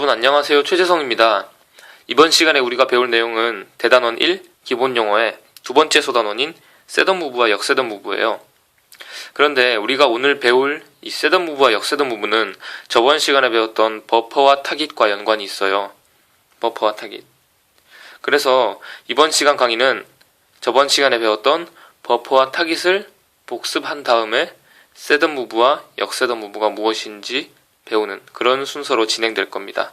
여러분 안녕하세요. 최재성입니다. 이번 시간에 우리가 배울 내용은 대단원 1 기본 용어의 두 번째 소단원인 세던 무브와 역세던 무브예요. 그런데 우리가 오늘 배울 이 세던 무브와 역세던 무브는 저번 시간에 배웠던 버퍼와 타깃과 연관이 있어요. 버퍼와 타깃. 그래서 이번 시간 강의는 저번 시간에 배웠던 버퍼와 타깃을 복습한 다음에 세던 무브와 역세던 무브가 무엇인지 배우는 그런 순서로 진행될 겁니다.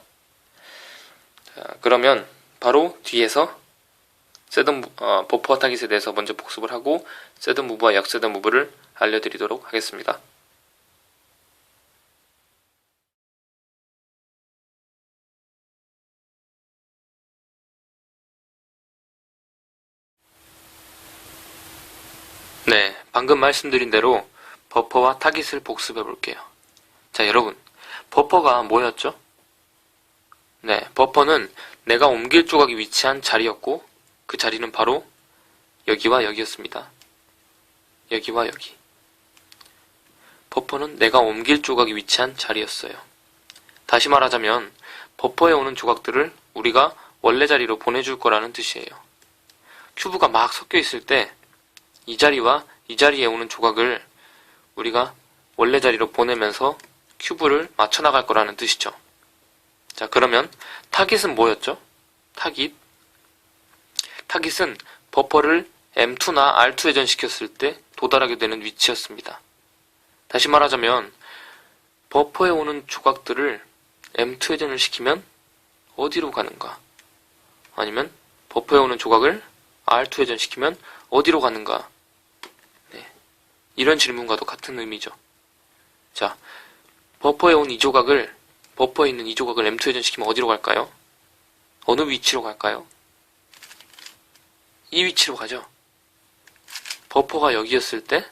자, 그러면 바로 뒤에서 세던 무- 어, 버퍼와 타깃에 대해서 먼저 복습을 하고 세던 무브와 역세던 무브를 알려드리도록 하겠습니다. 네, 방금 말씀드린 대로 버퍼와 타깃을 복습해 볼게요. 자, 여러분, 버퍼가 뭐였죠? 네, 버퍼는 내가 옮길 조각이 위치한 자리였고, 그 자리는 바로 여기와 여기였습니다. 여기와 여기. 버퍼는 내가 옮길 조각이 위치한 자리였어요. 다시 말하자면, 버퍼에 오는 조각들을 우리가 원래 자리로 보내줄 거라는 뜻이에요. 큐브가 막 섞여 있을 때, 이 자리와 이 자리에 오는 조각을 우리가 원래 자리로 보내면서 큐브를 맞춰 나갈 거라는 뜻이죠. 자, 그러면 타깃은 뭐였죠? 타깃. 타깃은 버퍼를 M2나 R2 회전시켰을 때 도달하게 되는 위치였습니다. 다시 말하자면 버퍼에 오는 조각들을 M2 회전을 시키면 어디로 가는가? 아니면 버퍼에 오는 조각을 R2 회전시키면 어디로 가는가? 네. 이런 질문과도 같은 의미죠. 자, 버퍼에 온 이 조각을 버퍼에 있는 이 조각을 M2 회전시키면 어디로 갈까요? 어느 위치로 갈까요? 이 위치로 가죠. 버퍼가 여기였을 때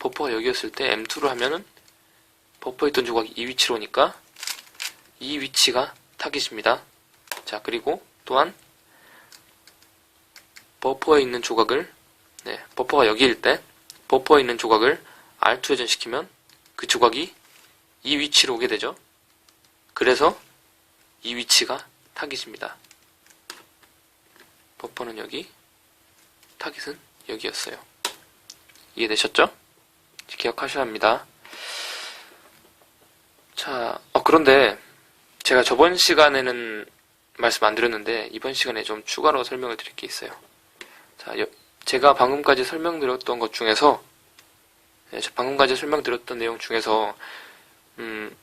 버퍼가 여기였을 때 M2로 하면은 버퍼에 있던 조각이 이 위치로 오니까 이 위치가 타깃입니다. 자, 그리고 또한 버퍼에 있는 조각을 네, 버퍼가 여기일 때 버퍼에 있는 조각을 R2 회전시키면 그 조각이 이 위치로 오게 되죠. 그래서 이 위치가 타깃입니다. 버퍼는 여기, 타깃은 여기였어요. 이해되셨죠? 기억하셔야 합니다. 자, 어, 그런데 제가 저번 시간에는 말씀 안 드렸는데 이번 시간에 좀 추가로 설명을 드릴 게 있어요. 자, 여- 제가 방금까지 설명드렸던 것 중에서 방금까지 설명드렸던 내용 중에서 음,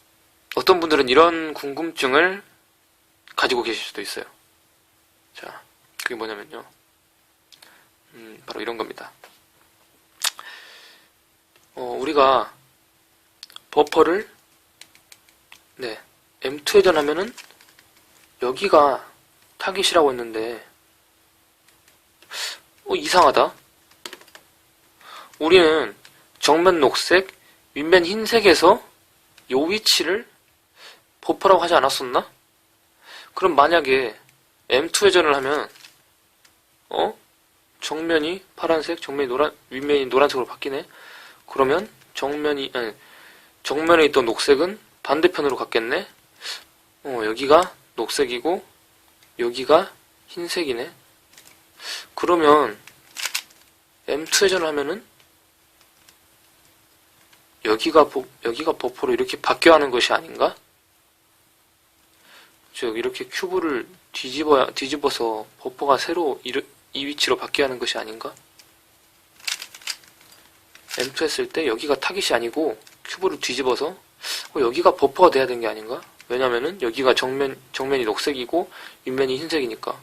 어떤 분들은 이런 궁금증을 가지고 계실 수도 있어요. 자, 그게 뭐냐면요. 음, 바로 이런 겁니다. 어, 우리가 버퍼를 네, M2 회전하면은 여기가 타깃이라고 했는데 어, 이상하다. 우리는 정면 녹색, 윗면 흰색에서 요 위치를 버퍼라고 하지 않았었나? 그럼 만약에 M2 회전을 하면 어? 정면이 파란색, 정면이 노란, 윗면이 노란색으로 바뀌네? 그러면 정면이, 아니, 정면에 있던 녹색은 반대편으로 갔겠네? 어, 여기가 녹색이고, 여기가 흰색이네? 그러면 M2 회전을 하면은 여기가 버, 여기가 버퍼로 이렇게 바뀌어 하는 것이 아닌가? 즉 이렇게 큐브를 뒤집어 뒤집어서 버퍼가 새로 이, 이 위치로 바뀌어 하는 것이 아닌가? M2 했을 때 여기가 타깃이 아니고 큐브를 뒤집어서 어, 여기가 버퍼가 돼야 되는 게 아닌가? 왜냐면은 여기가 정면 정면이 녹색이고 윗면이 흰색이니까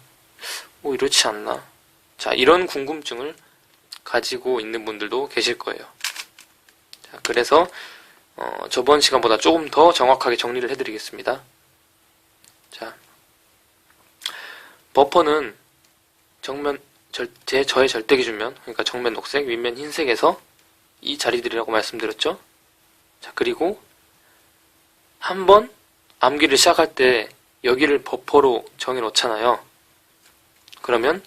뭐 이렇지 않나? 자 이런 궁금증을 가지고 있는 분들도 계실 거예요. 자, 그래서 어, 저번 시간보다 조금 더 정확하게 정리를 해드리겠습니다. 자, 버퍼는 정면 절, 제 저의 절대 기준면 그러니까 정면 녹색, 윗면 흰색에서 이 자리들이라고 말씀드렸죠. 자, 그리고 한 번 암기를 시작할 때 여기를 버퍼로 정해 놓잖아요. 그러면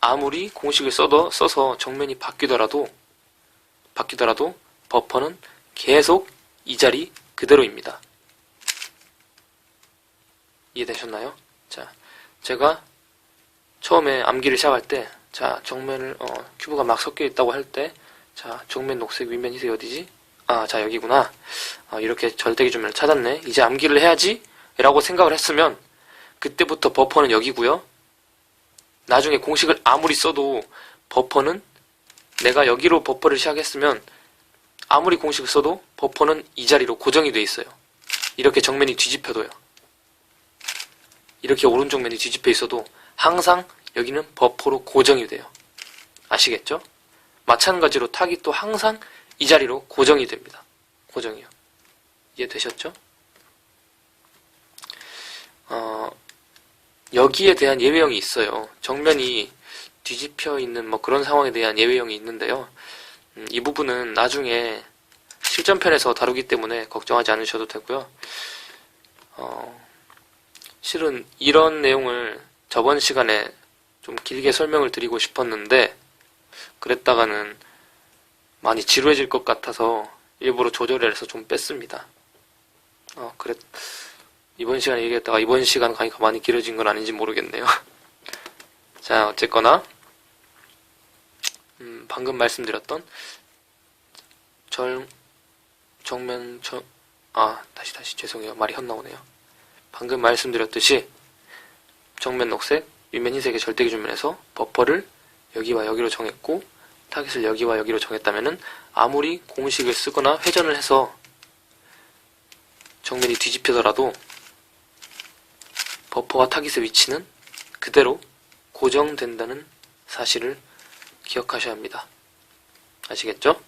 아무리 공식을 써도, 써서 정면이 바뀌더라도, 바뀌더라도 버퍼는 계속 이 자리 그대로입니다. 이해되셨나요? 자, 제가 처음에 암기를 시작할 때, 자, 정면을, 어, 큐브가 막 섞여 있다고 할 때, 자, 정면 녹색, 윗면 희색 어디지? 아, 자, 여기구나. 아, 이렇게 절대기 주면을 찾았네. 이제 암기를 해야지. 라고 생각을 했으면, 그때부터 버퍼는 여기고요. 나중에 공식을 아무리 써도 버퍼는 내가 여기로 버퍼를 시작했으면 아무리 공식을 써도 버퍼는 이 자리로 고정이 돼 있어요. 이렇게 정면이 뒤집혀도요. 이렇게 오른쪽 면이 뒤집혀 있어도 항상 여기는 버퍼로 고정이 돼요. 아시겠죠? 마찬가지로 또 항상 이 자리로 고정이 됩니다. 고정이요. 이해되셨죠? 어, 여기에 대한 예외형이 있어요. 정면이 뒤집혀 있는 뭐 그런 상황에 대한 예외형이 있는데요. 음, 이 부분은 나중에 실전편에서 다루기 때문에 걱정하지 않으셔도 되고요. 어, 실은 이런 내용을 저번 시간에 좀 길게 설명을 드리고 싶었는데 그랬다가는 많이 지루해질 것 같아서 일부러 조절해서 좀 뺐습니다. 어, 그랬, 이번 시간에 얘기했다가 이번 시간 가니까 많이 길어진 건 아닌지 모르겠네요. 자, 어쨌거나, 음, 방금 말씀드렸던 절, 정면, 저, 아, 다시, 다시, 죄송해요. 말이 헛나오네요. 방금 말씀드렸듯이, 정면 녹색, 윗면 흰색의 절대기 주면에서 버퍼를 여기와 여기로 정했고, 타깃을 여기와 여기로 정했다면은, 아무리 공식을 쓰거나 회전을 해서 정면이 뒤집히더라도, 버퍼와 타깃의 위치는 그대로 고정된다는 사실을 기억하셔야 합니다. 아시겠죠?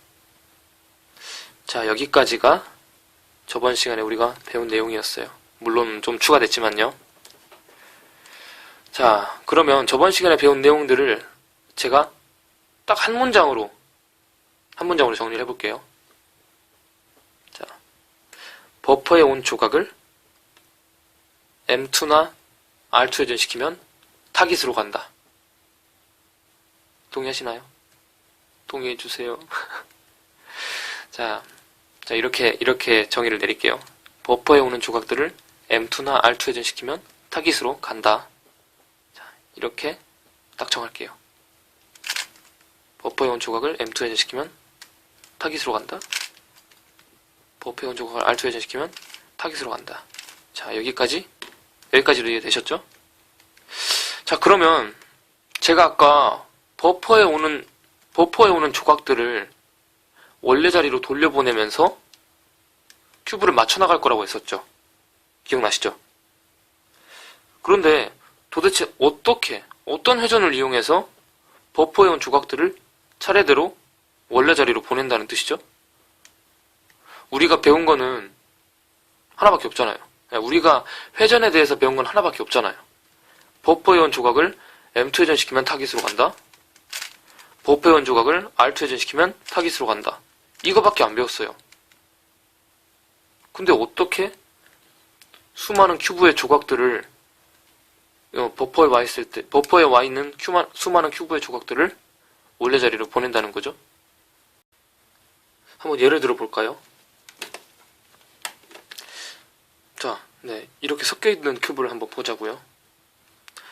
자, 여기까지가 저번 시간에 우리가 배운 내용이었어요. 물론 좀 추가됐지만요. 자, 그러면 저번 시간에 배운 내용들을 제가 딱 한 문장으로, 한 문장으로 정리를 해볼게요. 자, 버퍼에 온 조각을 M2나 R2 회전시키면 타깃으로 간다. 동의하시나요? 동의해 주세요. 자, 자, 이렇게, 이렇게 정의를 내릴게요. 버퍼에 오는 조각들을 M2나 R2 회전시키면 타깃으로 간다. 자, 이렇게 딱 정할게요. 버퍼에 온 조각을 M2 회전시키면 타깃으로 간다. 버퍼에 온 조각을 R2 회전시키면 타깃으로 간다. 자, 여기까지, 여기까지도 이해되셨죠? 자, 그러면 제가 아까 버퍼에 오는 버퍼에 오는 조각들을 원래 자리로 돌려보내면서 큐브를 맞춰 나갈 거라고 했었죠. 기억나시죠? 그런데 도대체 어떻게 어떤 회전을 이용해서 버퍼에 온 조각들을 차례대로 원래 자리로 보낸다는 뜻이죠? 우리가 배운 거는 하나밖에 없잖아요. 우리가 회전에 대해서 배운 건 하나밖에 없잖아요. 버퍼에 온 조각을 M2 회전시키면 타깃으로 간다. 온 조각을 R2 회전시키면 타깃으로 간다. 이거밖에 안 배웠어요. 근데 어떻게 수많은 큐브의 조각들을 어, 버퍼에 와 있을 때 버퍼에 와 있는 큐마, 수많은 큐브의 조각들을 원래 자리로 보낸다는 거죠? 한번 예를 들어 볼까요? 자, 네 이렇게 섞여 있는 큐브를 한번 보자고요.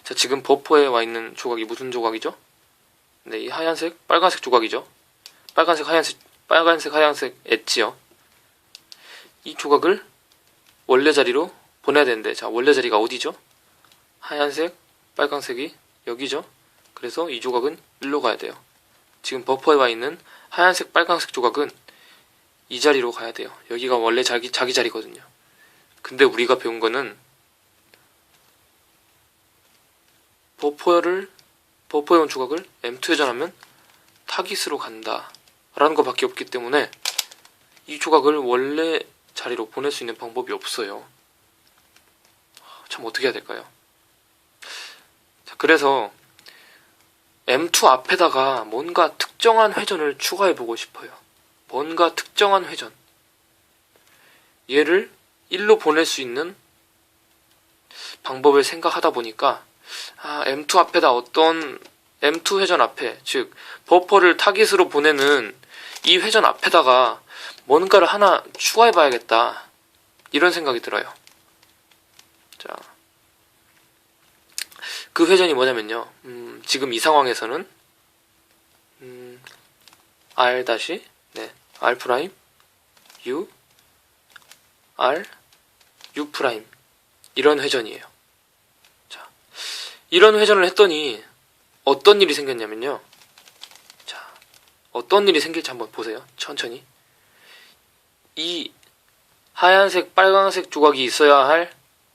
자, 지금 버퍼에 와 있는 조각이 무슨 조각이죠? 네, 이 하얀색, 빨간색 조각이죠. 빨간색, 하얀색, 빨간색, 하얀색 엣지요. 이 조각을 원래 자리로 보내야 되는데, 자, 원래 자리가 어디죠? 하얀색, 빨간색이 여기죠. 그래서 이 조각은 일로 가야 돼요. 지금 버퍼에 와 있는 하얀색, 빨간색 조각은 이 자리로 가야 돼요. 여기가 원래 자기, 자기 자리거든요. 근데 우리가 배운 거는 버퍼를 버퍼에 온 조각을 M2 회전하면 타깃으로 간다. 라는 것밖에 없기 때문에 이 조각을 원래 자리로 보낼 수 있는 방법이 없어요. 참 어떻게 해야 될까요? 자, 그래서 M2 앞에다가 뭔가 특정한 회전을 추가해 보고 싶어요. 뭔가 특정한 회전. 얘를 1로 보낼 수 있는 방법을 생각하다 보니까 아, M2 앞에다 어떤 M2 회전 앞에, 즉, 버퍼를 타깃으로 보내는 이 회전 앞에다가 뭔가를 하나 추가해 봐야겠다. 이런 생각이 들어요. 자, 그 회전이 뭐냐면요. 음, 지금 이 상황에서는 음, r 다시 네, r u r u 이런 회전이에요. 자, 이런 회전을 했더니 어떤 일이 생겼냐면요. 자, 어떤 일이 생길지 한번 보세요. 천천히. 이 하얀색, 빨간색 조각이 있어야 할,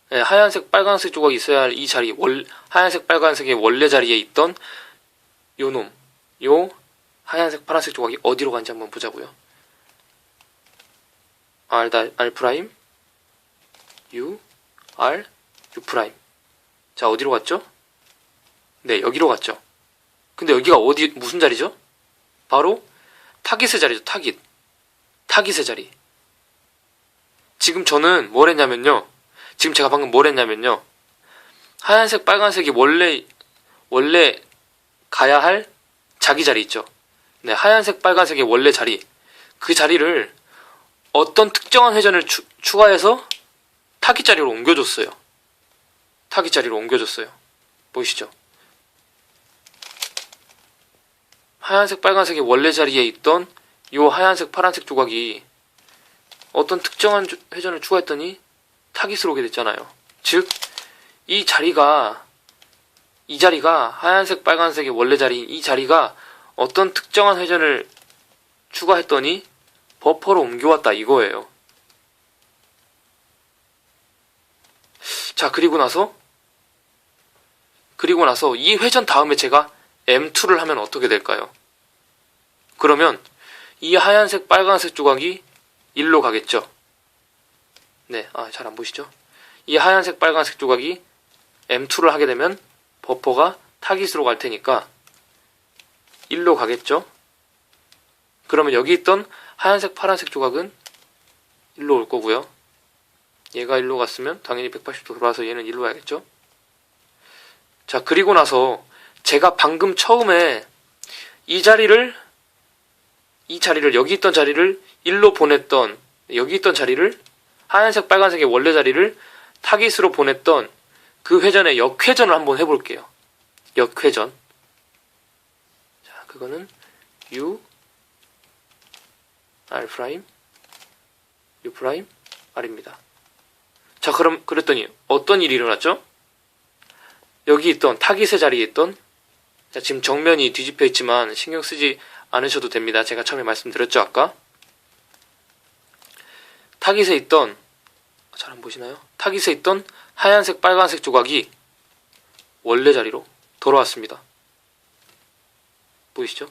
네, 하얀색, 빨간색 조각이 있어야 할 이 자리, 월, 하얀색, 빨간색의 원래 자리에 있던 요 놈, 요 하얀색, 파란색 조각이 어디로 간지 한번 보자고요. R, 다, R 프라임, U, R, U 프라임. 자, 어디로 갔죠? 네, 여기로 갔죠. 근데 여기가 어디, 무슨 자리죠? 바로 타깃의 자리죠, 타깃. 타깃의 자리. 지금 저는 뭘 했냐면요. 지금 제가 방금 뭘 했냐면요. 하얀색, 빨간색이 원래, 원래 가야 할 자기 자리 있죠. 네, 하얀색, 빨간색의 원래 자리. 그 자리를 어떤 특정한 회전을 추, 추가해서 타깃 자리로 옮겨줬어요. 타깃 자리로 옮겨줬어요. 보이시죠? 하얀색, 빨간색의 원래 자리에 있던 이 하얀색, 파란색 조각이 어떤 특정한 조- 회전을 추가했더니 타깃으로 오게 됐잖아요. 즉, 이 자리가, 이 자리가 하얀색, 빨간색의 원래 자리인 이 자리가 어떤 특정한 회전을 추가했더니 버퍼로 옮겨왔다 이거예요. 자, 그리고 나서, 그리고 나서 이 회전 다음에 제가 M2를 하면 어떻게 될까요? 그러면 이 하얀색, 빨간색 조각이 1로 가겠죠? 네, 아, 잘 안 보시죠? 이 하얀색, 빨간색 조각이 M2를 하게 되면 버퍼가 타깃으로 갈 테니까 1로 가겠죠? 그러면 여기 있던 하얀색, 파란색 조각은 1로 올 거고요. 얘가 1로 갔으면 당연히 180도 돌아와서 얘는 1로 가야겠죠? 자, 그리고 나서 제가 방금 처음에 이 자리를 이 자리를 여기 있던 자리를 1로 보냈던 여기 있던 자리를 하얀색 빨간색의 원래 자리를 타깃으로 보냈던 그 회전의 역회전을 한번 해볼게요. 역회전. 자, 그거는 U R 프라임 U 프라임 R입니다. 자, 그럼 그랬더니 어떤 일이 일어났죠? 여기 있던 타깃의 자리에 있던 자, 지금 정면이 뒤집혀 있지만 신경 쓰지 않으셔도 됩니다. 제가 처음에 말씀드렸죠, 아까. 타깃에 있던, 잘 안 보시나요? 타깃에 있던 하얀색, 빨간색 조각이 원래 자리로 돌아왔습니다. 보이시죠?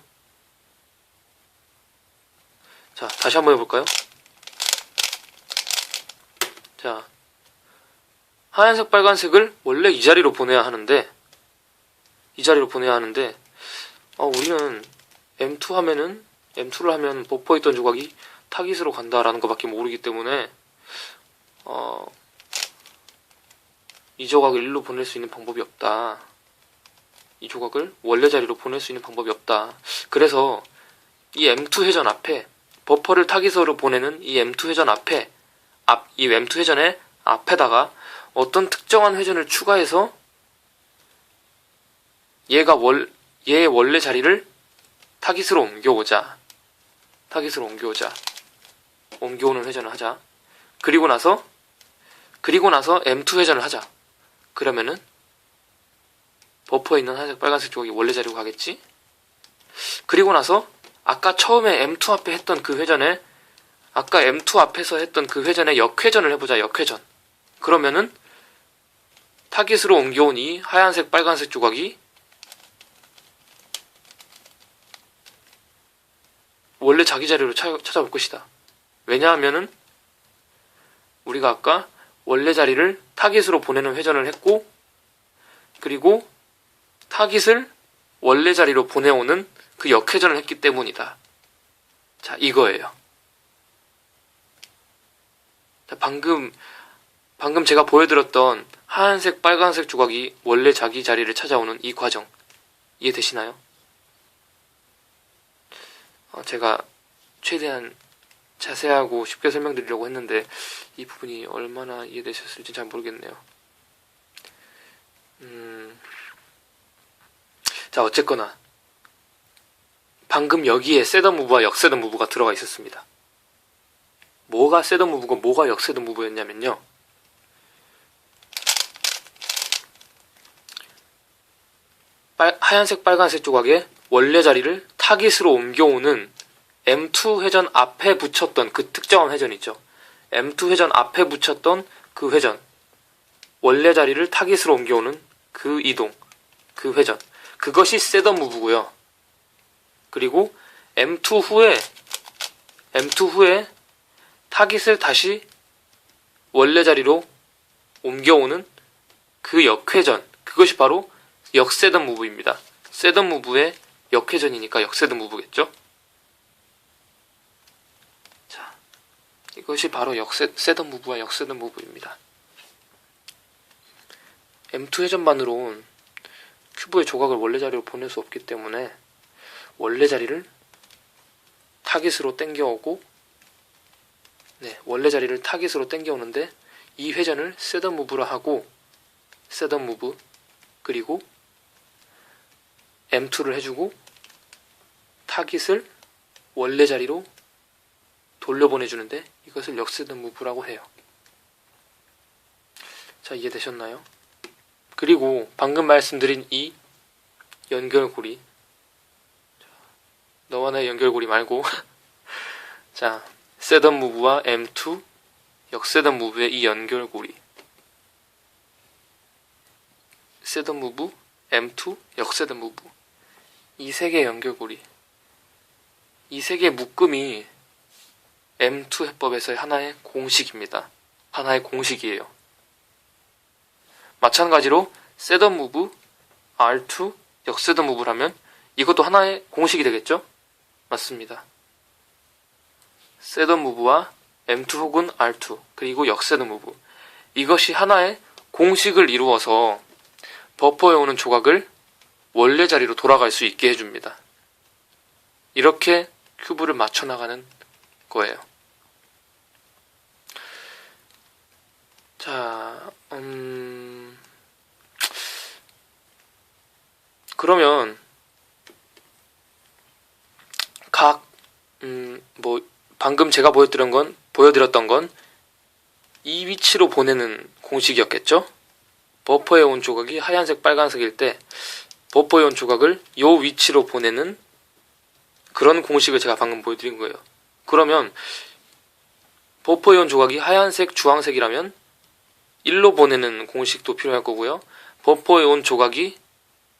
자, 다시 한번 해볼까요? 자, 하얀색, 빨간색을 원래 이 자리로 보내야 하는데, 이 자리로 보내야 하는데, 어, 우리는 M2 하면은 M2를 하면 버퍼 있던 조각이 타깃으로 간다라는 것밖에 모르기 때문에 어, 이 조각을 일로 보낼 수 있는 방법이 없다. 이 조각을 원래 자리로 보낼 수 있는 방법이 없다. 그래서 이 M2 회전 앞에 버퍼를 타깃으로 보내는 이 M2 회전 앞에 앞, 이 M2 회전의 앞에다가 어떤 특정한 회전을 추가해서 얘가 월, 얘의 원래 자리를 타깃으로 옮겨오자. 타깃으로 옮겨오자. 옮겨오는 회전을 하자. 그리고 나서, 그리고 나서 M2 회전을 하자. 그러면은, 버퍼에 있는 하얀색, 빨간색 조각이 원래 자리로 가겠지? 그리고 나서, 아까 처음에 M2 앞에 했던 그 회전에, 아까 M2 앞에서 했던 그 회전에 역회전을 해보자, 역회전. 그러면은, 타깃으로 옮겨온 이 하얀색, 빨간색 조각이 원래 자기 자리로 차- 찾아올 것이다. 왜냐하면은 우리가 아까 원래 자리를 타깃으로 보내는 회전을 했고 그리고 타깃을 원래 자리로 보내오는 그 역회전을 했기 때문이다. 자, 이거예요. 자, 방금 방금 제가 보여드렸던 하얀색, 빨간색 조각이 원래 자기 자리를 찾아오는 이 과정 이해되시나요? 어, 제가 최대한 자세하고 쉽게 설명드리려고 했는데 이 부분이 얼마나 이해되셨을지 잘 모르겠네요. 음, 자, 어쨌거나 방금 여기에 세던 무브와 역세던 무브가 들어가 있었습니다. 뭐가 세던 무브고 뭐가 역세던 무브였냐면요. 빨- 하얀색 빨간색 조각에 원래 자리를 타깃으로 옮겨오는 M2 회전 앞에 붙였던 그 특정한 회전 있죠. M2 회전 앞에 붙였던 그 회전. 원래 자리를 타깃으로 옮겨오는 그 이동. 그 회전. 그것이 세던 무브고요. 그리고 M2 후에 M2 후에 타깃을 다시 원래 자리로 옮겨오는 그 역회전. 그것이 바로 역세던 무브입니다. 세던 무브의 역회전이니까 역세던 무브겠죠? 자, 이것이 바로 역세, 세던 무브와 역세던 무브입니다. M2 회전만으로는 큐브의 조각을 원래 자리로 보낼 수 없기 때문에 원래 자리를 타깃으로 땡겨오고 네, 원래 자리를 타깃으로 땡겨오는데 이 회전을 세던 무브라 하고 세던 무브 그리고 M2를 해주고 타깃을 원래 자리로 돌려보내주는데 이것을 역세던 무브라고 해요. 자, 이해되셨나요? 그리고 방금 말씀드린 이 연결고리 자, 너와 나의 연결고리 말고 자, 세던 무브와 M2 역세던 무브의 이 연결고리 세던 무브, M2, 역세던 무브 이 세 개의 연결고리 이 세 개의 묶음이 M2 해법에서의 하나의 공식입니다. 하나의 공식이에요. 마찬가지로 세던 무브, R2, 역세던 무브라면 이것도 하나의 공식이 되겠죠? 맞습니다. 세던 무브와 M2 혹은 R2 그리고 역세던 무브 이것이 하나의 공식을 이루어서 버퍼에 오는 조각을 원래 자리로 돌아갈 수 있게 해줍니다. 이렇게 큐브를 맞춰 나가는 거예요. 자, 음, 그러면 각, 음, 뭐 방금 제가 보여드렸던 건 보여드렸던 건 이 위치로 보내는 공식이었겠죠? 버퍼에 온 조각이 하얀색 빨간색일 때 온 조각을 요 위치로 보내는 그런 공식을 제가 방금 보여드린 거예요. 그러면 버퍼에 온 조각이 하얀색 주황색이라면 1로 보내는 공식도 필요할 거고요. 버퍼에 온 조각이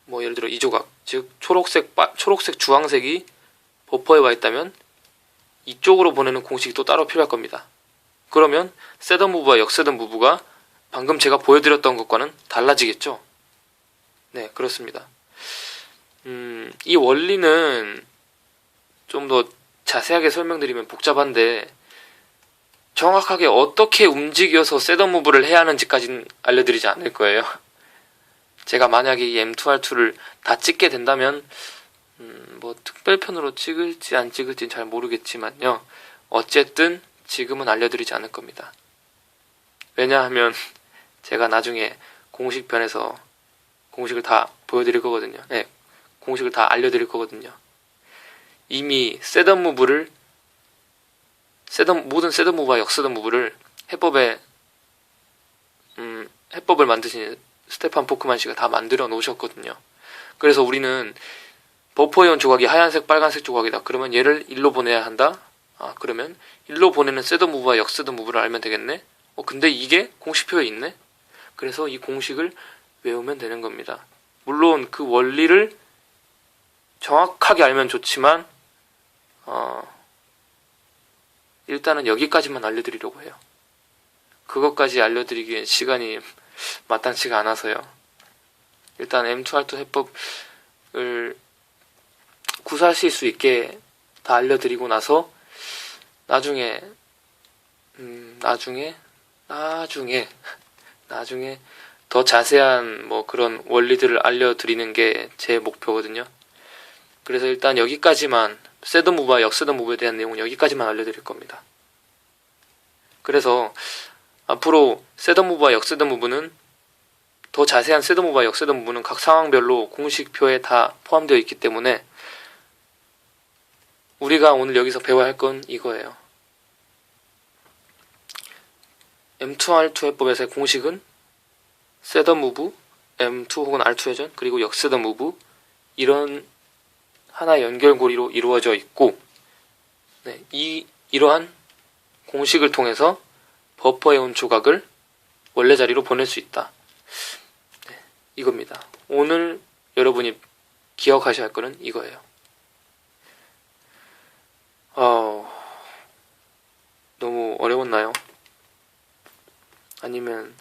뭐 예를 들어 이 조각 즉 초록색 빠- 초록색 주황색이 버퍼에 와 있다면 이쪽으로 보내는 공식이 또 따로 필요할 겁니다. 그러면 세던 무브와 역세던 무브가 방금 제가 보여드렸던 것과는 달라지겠죠? 네, 그렇습니다. 음, 이 원리는 좀 더 자세하게 설명드리면 복잡한데 정확하게 어떻게 움직여서 세던 무브를 해야 하는지까지는 알려드리지 않을 거예요. 제가 만약에 이 M2R2를 다 찍게 된다면 음, 뭐 특별편으로 찍을지 안 찍을지는 잘 모르겠지만요. 어쨌든 지금은 알려드리지 않을 겁니다. 왜냐하면 제가 나중에 공식편에서 공식을 다 보여드릴 거거든요. 네, 공식을 다 알려드릴 거거든요. 이미 세던 무브를 세던 모든 세던 무브와 역세던 무브를 해법에 음, 해법을 만드신 스테판 포크만 씨가 다 만들어 놓으셨거든요. 그래서 우리는 버퍼이온 조각이 하얀색 빨간색 조각이다. 그러면 얘를 일로 보내야 한다. 아 그러면 일로 보내는 세던 무브와 역세던 무브를 알면 되겠네. 어 근데 이게 공식표에 있네. 그래서 이 공식을 외우면 되는 겁니다. 물론 그 원리를 정확하게 알면 좋지만 어 일단은 여기까지만 알려드리려고 해요. 그것까지 알려드리기엔 시간이 마땅치가 않아서요. 일단 M2R2 해법을 구사하실 수 있게 다 알려드리고 나서 나중에 음, 나중에 나중에 나중에 더 자세한 뭐 그런 원리들을 알려드리는 게 제 목표거든요. 그래서 일단 여기까지만 세던 무브와 역세던 무브에 대한 내용은 여기까지만 알려드릴 겁니다. 그래서 앞으로 세던 무브와 역세던 무브는 더 자세한 셋업무브와 역셋업무브는 각 상황별로 공식표에 다 포함되어 있기 때문에 우리가 오늘 여기서 배워야 할 건 이거예요. M2R2 해법에서의 공식은 셋업 무브, M2 혹은 R2 회전, 그리고 역셋업 무브 이런 하나의 연결고리로 이루어져 있고 네, 이 이러한 공식을 통해서 버퍼에 온 조각을 원래 자리로 보낼 수 있다. 네, 이겁니다. 오늘 여러분이 기억하셔야 할 거는 이거예요. 어, 너무 어려웠나요? 아니면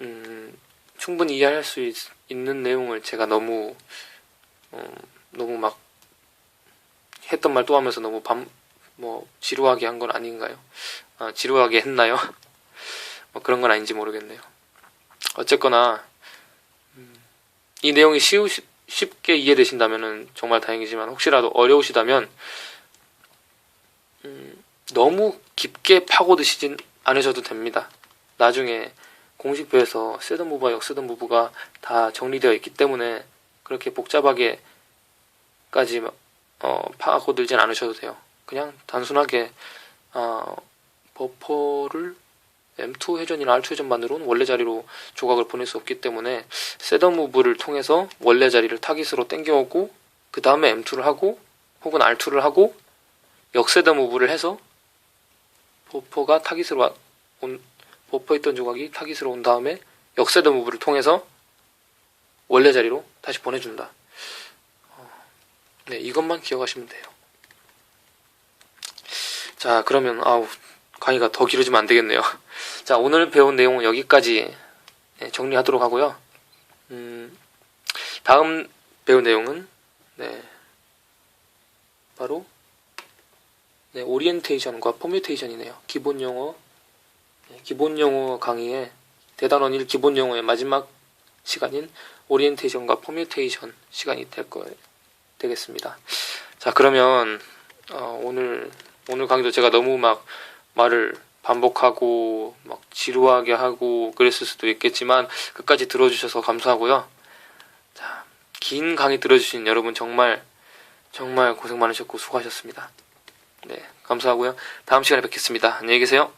음, 충분히 이해할 수 있, 는 내용을 제가 너무 어, 너무 막 했던 말 또 하면서 너무 밤 뭐 지루하게 한 건 아닌가요? 아, 지루하게 했나요? 뭐 그런 건 아닌지 모르겠네요. 어쨌거나 음, 이 내용이 쉬우, 쉽게 이해되신다면 정말 다행이지만 혹시라도 어려우시다면 음, 너무 깊게 파고드시진 않으셔도 됩니다. 나중에 공식표에서 세던 무브와 역세던 무브가 다 정리되어 있기 때문에 그렇게 복잡하게 까지 어, 파고들진 않으셔도 돼요. 그냥 단순하게 어, 버퍼를 M2 회전이나 R2 회전만으로는 원래 자리로 조각을 보낼 수 없기 때문에 세던 무브를 통해서 원래 자리를 타깃으로 당겨오고 그 다음에 M2를 하고 혹은 R2를 하고 역세던 무브를 해서 버퍼가 타깃으로 와- 온 버퍼 있던 조각이 타깃으로 온 다음에 역세던 무브를 통해서 원래 자리로 다시 보내준다. 어, 네, 이것만 기억하시면 돼요. 자, 그러면 아우 강의가 더 길어지면 안 되겠네요. 자, 오늘 배운 내용은 여기까지 네, 정리하도록 하고요. 음, 다음 배운 내용은 네, 바로 네, 오리엔테이션과 퍼뮤테이션이네요. 기본 용어 네, 기본 용어 강의의 대단원 1 기본 용어의 마지막 시간인 오리엔테이션과 퍼뮤테이션 시간이 될 거예요. 되겠습니다. 자, 그러면 어, 오늘 오늘 강의도 제가 너무 막 말을 반복하고 막 지루하게 하고 그랬을 수도 있겠지만 끝까지 들어주셔서 감사하고요. 자, 긴 강의 들어주신 여러분 정말 정말 고생 많으셨고 수고하셨습니다. 네, 감사하고요. 다음 시간에 뵙겠습니다. 안녕히 계세요.